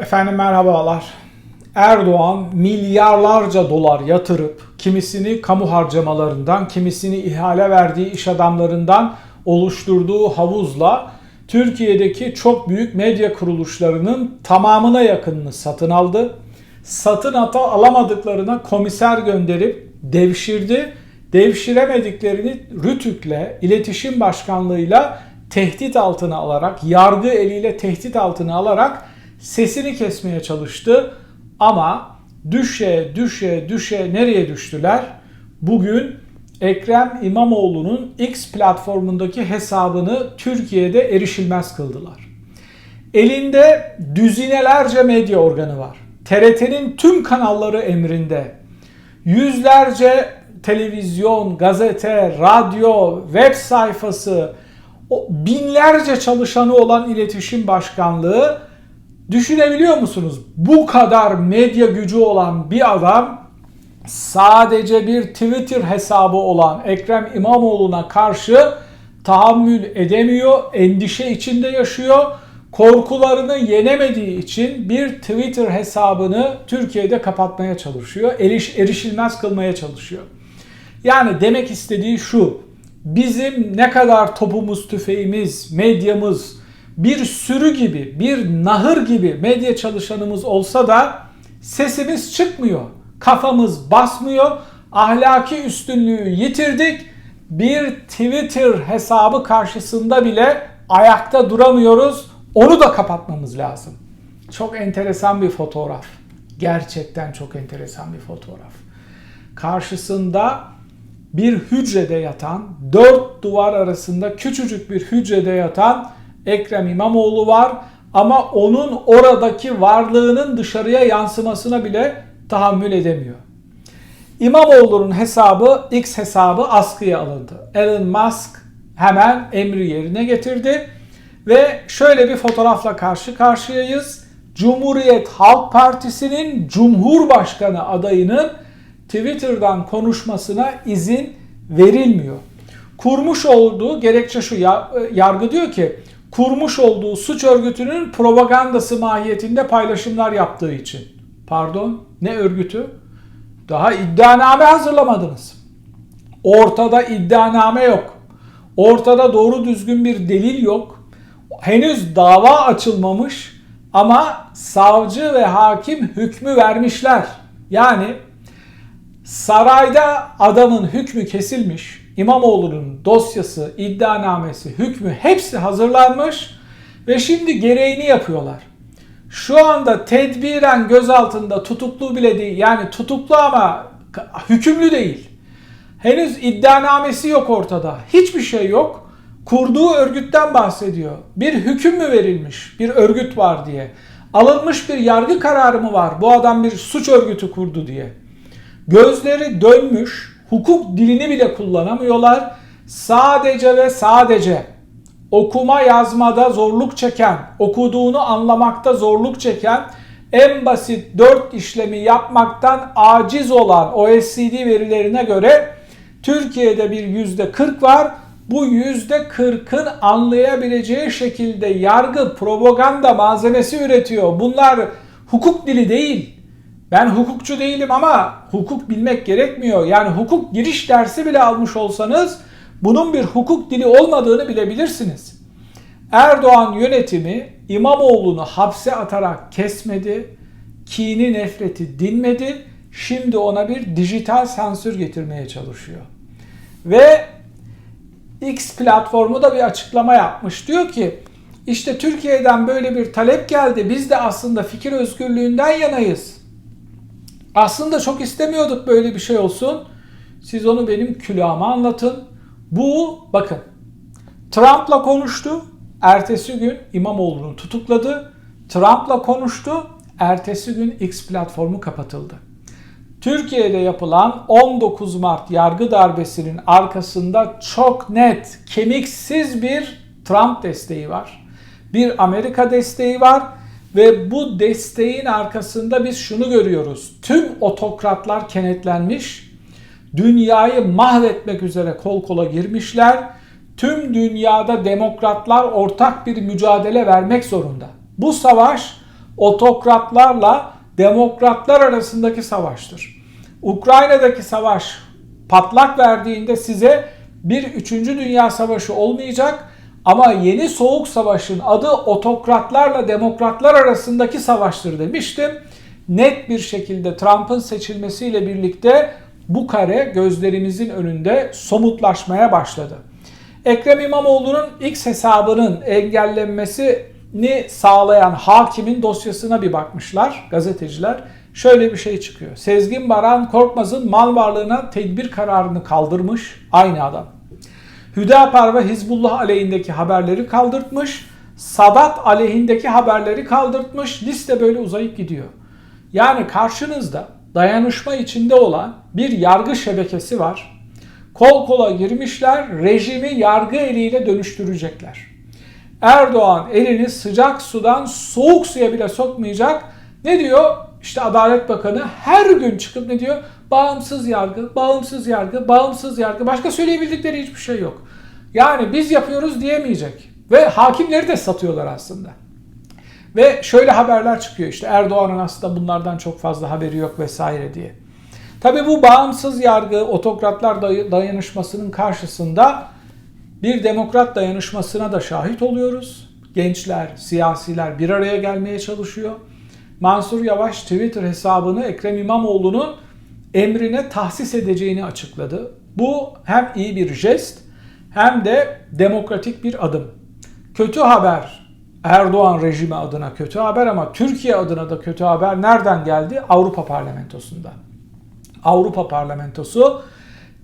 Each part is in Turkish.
Efendim merhabalar. Erdoğan milyarlarca dolar yatırıp kimisini kamu harcamalarından, kimisini ihale verdiği iş adamlarından oluşturduğu havuzla Türkiye'deki çok büyük medya kuruluşlarının tamamına yakınını satın aldı. Satın ata alamadıklarına komiser gönderip devşirdi. Devşiremediklerini Rütük'le, iletişim başkanlığıyla tehdit altına alarak, yargı eliyle tehdit altına alarak sesini kesmeye çalıştı. Ama düşe düşe düşe nereye düştüler? Bugün Ekrem İmamoğlu'nun X platformundaki hesabını Türkiye'de erişilmez kıldılar. Elinde düzinelerce medya organı var. TRT'nin tüm kanalları emrinde. Yüzlerce televizyon, gazete, radyo, web sayfası, binlerce çalışanı olan iletişim başkanlığı Düşünebiliyor musunuz? Bu kadar medya gücü olan bir adam sadece bir Twitter hesabı olan Ekrem İmamoğlu'na karşı tahammül edemiyor, endişe içinde yaşıyor. Korkularını yenemediği için bir Twitter hesabını Türkiye'de kapatmaya çalışıyor. Eriş, erişilmez kılmaya çalışıyor. Yani demek istediği şu. Bizim ne kadar topumuz, tüfeğimiz, medyamız, bir sürü gibi, bir nahır gibi medya çalışanımız olsa da sesimiz çıkmıyor. Kafamız basmıyor. Ahlaki üstünlüğü yitirdik. Bir Twitter hesabı karşısında bile ayakta duramıyoruz. Onu da kapatmamız lazım. Çok enteresan bir fotoğraf. Gerçekten çok enteresan bir fotoğraf. Karşısında bir hücrede yatan, dört duvar arasında küçücük bir hücrede yatan Ekrem İmamoğlu var ama onun oradaki varlığının dışarıya yansımasına bile tahammül edemiyor. İmamoğlu'nun hesabı, X hesabı askıya alındı. Elon Musk hemen emri yerine getirdi ve şöyle bir fotoğrafla karşı karşıyayız. Cumhuriyet Halk Partisi'nin Cumhurbaşkanı adayının Twitter'dan konuşmasına izin verilmiyor. Kurmuş olduğu gerekçe şu yargı diyor ki kurmuş olduğu suç örgütünün propagandası mahiyetinde paylaşımlar yaptığı için. Pardon, ne örgütü? Daha iddianame hazırlamadınız. Ortada iddianame yok. Ortada doğru düzgün bir delil yok. Henüz dava açılmamış ama savcı ve hakim hükmü vermişler. Yani sarayda adamın hükmü kesilmiş, İmamoğlu'nun dosyası, iddianamesi, hükmü hepsi hazırlanmış ve şimdi gereğini yapıyorlar. Şu anda tedbiren gözaltında tutuklu bile değil. Yani tutuklu ama hükümlü değil. Henüz iddianamesi yok ortada. Hiçbir şey yok. Kurduğu örgütten bahsediyor. Bir hüküm mü verilmiş? Bir örgüt var diye. Alınmış bir yargı kararı mı var? Bu adam bir suç örgütü kurdu diye. Gözleri dönmüş, hukuk dilini bile kullanamıyorlar. Sadece ve sadece okuma yazmada zorluk çeken, okuduğunu anlamakta zorluk çeken, en basit dört işlemi yapmaktan aciz olan OECD verilerine göre Türkiye'de bir yüzde 40 var. Bu yüzde 40'ın anlayabileceği şekilde yargı, propaganda malzemesi üretiyor. Bunlar hukuk dili değil. Ben hukukçu değilim ama hukuk bilmek gerekmiyor. Yani hukuk giriş dersi bile almış olsanız bunun bir hukuk dili olmadığını bilebilirsiniz. Erdoğan yönetimi İmamoğlu'nu hapse atarak kesmedi, kini nefreti dinmedi, şimdi ona bir dijital sansür getirmeye çalışıyor. Ve X platformu da bir açıklama yapmış. Diyor ki işte Türkiye'den böyle bir talep geldi. Biz de aslında fikir özgürlüğünden yanayız. Aslında çok istemiyorduk böyle bir şey olsun. Siz onu benim külahıma anlatın. Bu bakın Trump'la konuştu. Ertesi gün İmamoğlu'nu tutukladı. Trump'la konuştu. Ertesi gün X platformu kapatıldı. Türkiye'de yapılan 19 Mart yargı darbesinin arkasında çok net, kemiksiz bir Trump desteği var. Bir Amerika desteği var ve bu desteğin arkasında biz şunu görüyoruz. Tüm otokratlar kenetlenmiş, dünyayı mahvetmek üzere kol kola girmişler. Tüm dünyada demokratlar ortak bir mücadele vermek zorunda. Bu savaş otokratlarla demokratlar arasındaki savaştır. Ukrayna'daki savaş patlak verdiğinde size bir 3. Dünya Savaşı olmayacak ama yeni soğuk savaşın adı otokratlarla demokratlar arasındaki savaştır demiştim. Net bir şekilde Trump'ın seçilmesiyle birlikte bu kare gözlerimizin önünde somutlaşmaya başladı. Ekrem İmamoğlu'nun X hesabının engellenmesini sağlayan hakimin dosyasına bir bakmışlar gazeteciler. Şöyle bir şey çıkıyor. Sezgin Baran Korkmaz'ın mal varlığına tedbir kararını kaldırmış aynı adam. Hüdapar ve Hizbullah aleyhindeki haberleri kaldırtmış. Sadat aleyhindeki haberleri kaldırtmış. Liste böyle uzayıp gidiyor. Yani karşınızda dayanışma içinde olan bir yargı şebekesi var. Kol kola girmişler, rejimi yargı eliyle dönüştürecekler. Erdoğan elini sıcak sudan soğuk suya bile sokmayacak. Ne diyor? İşte Adalet Bakanı her gün çıkıp ne diyor? Bağımsız yargı, bağımsız yargı, bağımsız yargı. Başka söyleyebildikleri hiçbir şey yok. Yani biz yapıyoruz diyemeyecek. Ve hakimleri de satıyorlar aslında. Ve şöyle haberler çıkıyor işte Erdoğan'ın aslında bunlardan çok fazla haberi yok vesaire diye. Tabii bu bağımsız yargı otokratlar dayanışmasının karşısında bir demokrat dayanışmasına da şahit oluyoruz. Gençler, siyasiler bir araya gelmeye çalışıyor. Mansur Yavaş Twitter hesabını Ekrem İmamoğlu'nun emrine tahsis edeceğini açıkladı. Bu hem iyi bir jest hem de demokratik bir adım. Kötü haber Erdoğan rejimi adına kötü haber ama Türkiye adına da kötü haber nereden geldi? Avrupa Parlamentosu'ndan. Avrupa Parlamentosu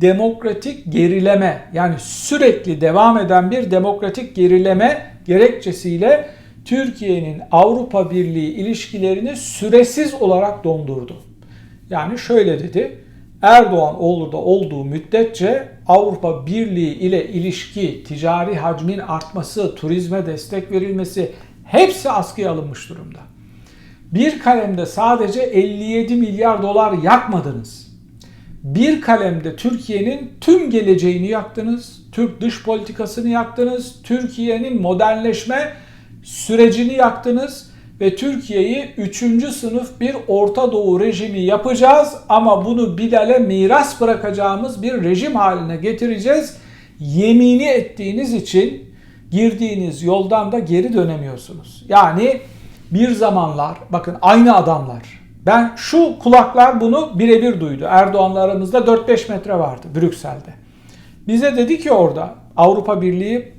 demokratik gerileme yani sürekli devam eden bir demokratik gerileme gerekçesiyle Türkiye'nin Avrupa Birliği ilişkilerini süresiz olarak dondurdu. Yani şöyle dedi. Erdoğan da olduğu müddetçe Avrupa Birliği ile ilişki, ticari hacmin artması, turizme destek verilmesi hepsi askıya alınmış durumda. Bir kalemde sadece 57 milyar dolar yakmadınız. Bir kalemde Türkiye'nin tüm geleceğini yaktınız. Türk dış politikasını yaktınız. Türkiye'nin modernleşme sürecini yaktınız ve Türkiye'yi 3. sınıf bir Orta Doğu rejimi yapacağız ama bunu Bilal'e miras bırakacağımız bir rejim haline getireceğiz. Yemini ettiğiniz için girdiğiniz yoldan da geri dönemiyorsunuz. Yani bir zamanlar bakın aynı adamlar. Ben şu kulaklar bunu birebir duydu. Erdoğan'la aramızda 4-5 metre vardı Brüksel'de. Bize dedi ki orada Avrupa Birliği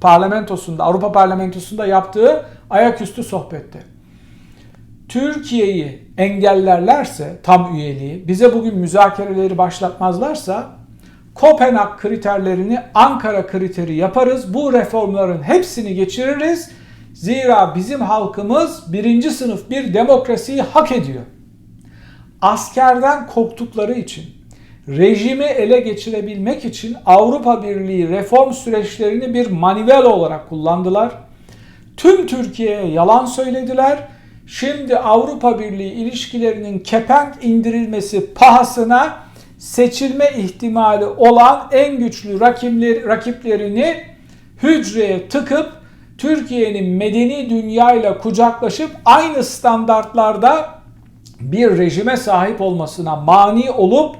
parlamentosunda, Avrupa parlamentosunda yaptığı ayaküstü sohbette. Türkiye'yi engellerlerse tam üyeliği, bize bugün müzakereleri başlatmazlarsa Kopenhag kriterlerini Ankara kriteri yaparız. Bu reformların hepsini geçiririz. Zira bizim halkımız birinci sınıf bir demokrasiyi hak ediyor. Askerden korktukları için, rejimi ele geçirebilmek için Avrupa Birliği reform süreçlerini bir manivel olarak kullandılar. Tüm Türkiye'ye yalan söylediler. Şimdi Avrupa Birliği ilişkilerinin kepenk indirilmesi pahasına seçilme ihtimali olan en güçlü rakipler, rakiplerini hücreye tıkıp Türkiye'nin medeni dünyayla kucaklaşıp aynı standartlarda bir rejime sahip olmasına mani olup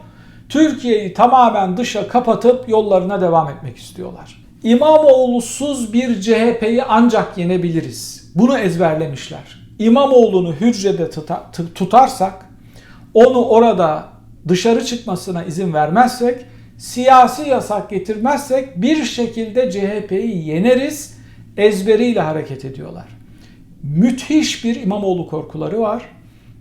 Türkiye'yi tamamen dışa kapatıp yollarına devam etmek istiyorlar. İmamoğlu'suz bir CHP'yi ancak yenebiliriz. Bunu ezberlemişler. İmamoğlu'nu hücrede tutarsak, onu orada dışarı çıkmasına izin vermezsek, siyasi yasak getirmezsek bir şekilde CHP'yi yeneriz ezberiyle hareket ediyorlar. Müthiş bir İmamoğlu korkuları var.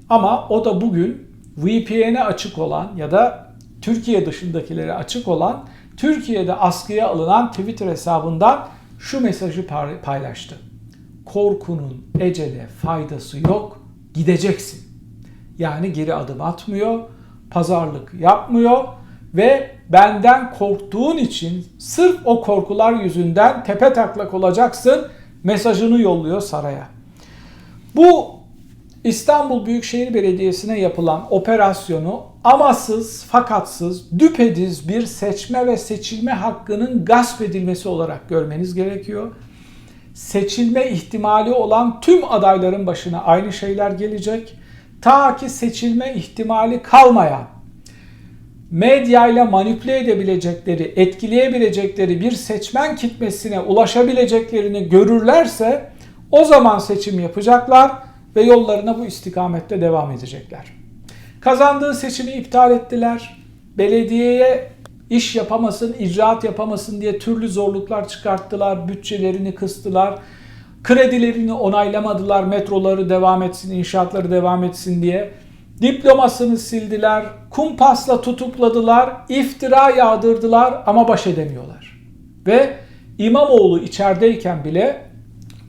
Ama o da bugün VPN'e açık olan ya da Türkiye dışındakilere açık olan Türkiye'de askıya alınan Twitter hesabından şu mesajı paylaştı. Korkunun ecele faydası yok, gideceksin. Yani geri adım atmıyor, pazarlık yapmıyor ve benden korktuğun için sırf o korkular yüzünden tepe taklak olacaksın mesajını yolluyor saraya. Bu İstanbul Büyükşehir Belediyesi'ne yapılan operasyonu amasız fakatsız düpediz bir seçme ve seçilme hakkının gasp edilmesi olarak görmeniz gerekiyor. seçilme ihtimali olan tüm adayların başına aynı şeyler gelecek. Ta ki seçilme ihtimali kalmayan, medyayla manipüle edebilecekleri, etkileyebilecekleri bir seçmen kitlesine ulaşabileceklerini görürlerse o zaman seçim yapacaklar ve yollarına bu istikamette devam edecekler. Kazandığı seçimi iptal ettiler. Belediyeye iş yapamasın, icraat yapamasın diye türlü zorluklar çıkarttılar, bütçelerini kıstılar. Kredilerini onaylamadılar, metroları devam etsin, inşaatları devam etsin diye. Diplomasını sildiler, kumpasla tutukladılar, iftira yağdırdılar ama baş edemiyorlar. Ve İmamoğlu içerideyken bile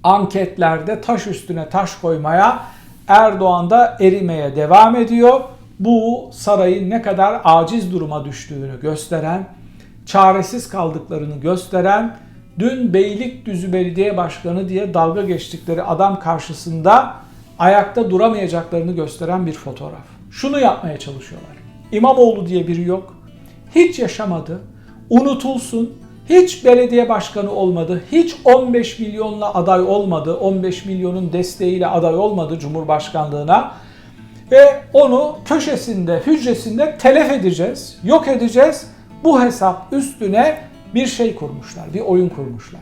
anketlerde taş üstüne taş koymaya, Erdoğan da erimeye devam ediyor. Bu sarayın ne kadar aciz duruma düştüğünü gösteren, çaresiz kaldıklarını gösteren, dün Beylikdüzü Belediye Başkanı diye dalga geçtikleri adam karşısında ayakta duramayacaklarını gösteren bir fotoğraf. Şunu yapmaya çalışıyorlar. İmamoğlu diye biri yok. Hiç yaşamadı. Unutulsun. Hiç belediye başkanı olmadı. Hiç 15 milyonla aday olmadı. 15 milyonun desteğiyle aday olmadı Cumhurbaşkanlığına. Ve onu köşesinde, hücresinde telef edeceğiz, yok edeceğiz. Bu hesap üstüne bir şey kurmuşlar, bir oyun kurmuşlar.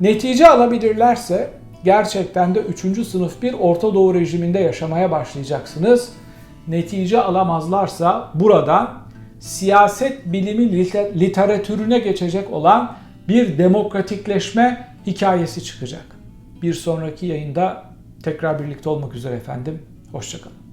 Netice alabilirlerse gerçekten de 3. sınıf bir Orta Doğu rejiminde yaşamaya başlayacaksınız. Netice alamazlarsa buradan siyaset bilimi liter- literatürüne geçecek olan bir demokratikleşme hikayesi çıkacak. Bir sonraki yayında tekrar birlikte olmak üzere efendim. Hoşçakalın.